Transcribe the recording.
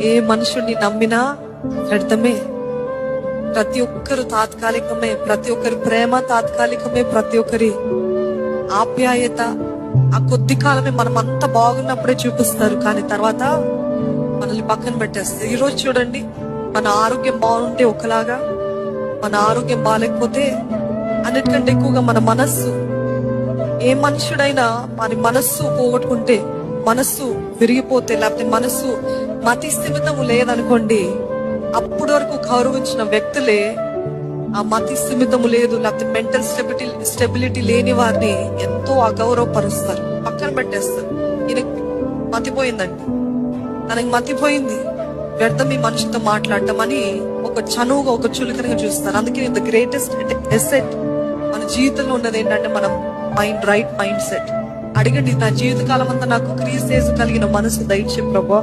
ఏ మనుషుడిని నమ్మినా వ్యర్థమే. ప్రతి ఒక్కరు తాత్కాలికమే ప్రతి ఒక్కరి ప్రేమ తాత్కాలికమే ప్రతి ఒక్కరి ఆప్యాయత ఆ కొద్ది కాలమే మనం అంత బాగున్నప్పుడే చూపిస్తారు. కానీ తర్వాత మనల్ని పక్కన పెట్టేస్తారు. ఈరోజు చూడండి మన ఆరోగ్యం బాగుంటే ఒకలాగా మన ఆరోగ్యం బాగాలేకపోతే అన్నిటికంటే ఎక్కువగా మన మనస్సు. ఏ మనుషుడైనా మన మనస్సు పోగొట్టుకుంటే మనస్సు విరిగిపోతే లేకపోతే మనస్సు మతి స్థిమితము లేదనుకోండి అప్పటి వరకు గౌరవించిన వ్యక్తులే ఆ మతి స్థిమితము లేదు లేకపోతే మెంటల్ స్టెబిలిటీ స్టెబిలిటీ లేని వారిని ఎంతో అగౌరవపరుస్తారు పక్కన పెట్టేస్తారు. ఈయన మతిపోయిందండి. తనకి మతిపోయింది. వ్యర్థం ఈ మనిషితో మాట్లాడటం అని ఒక చనువుగా ఒక చులకనగా చూస్తారు. అందుకే ద గ్రేటెస్ట్ ఎసెట్ మన జీవితంలో ఉన్నది ఏంటంటే మనం మైండ్ రైట్ మైండ్ సెట్ అడగండి నా జీవితకాలం అంతా నాకు క్రీస్తేసు కలిగిన మనసు దయచే ప్రభా.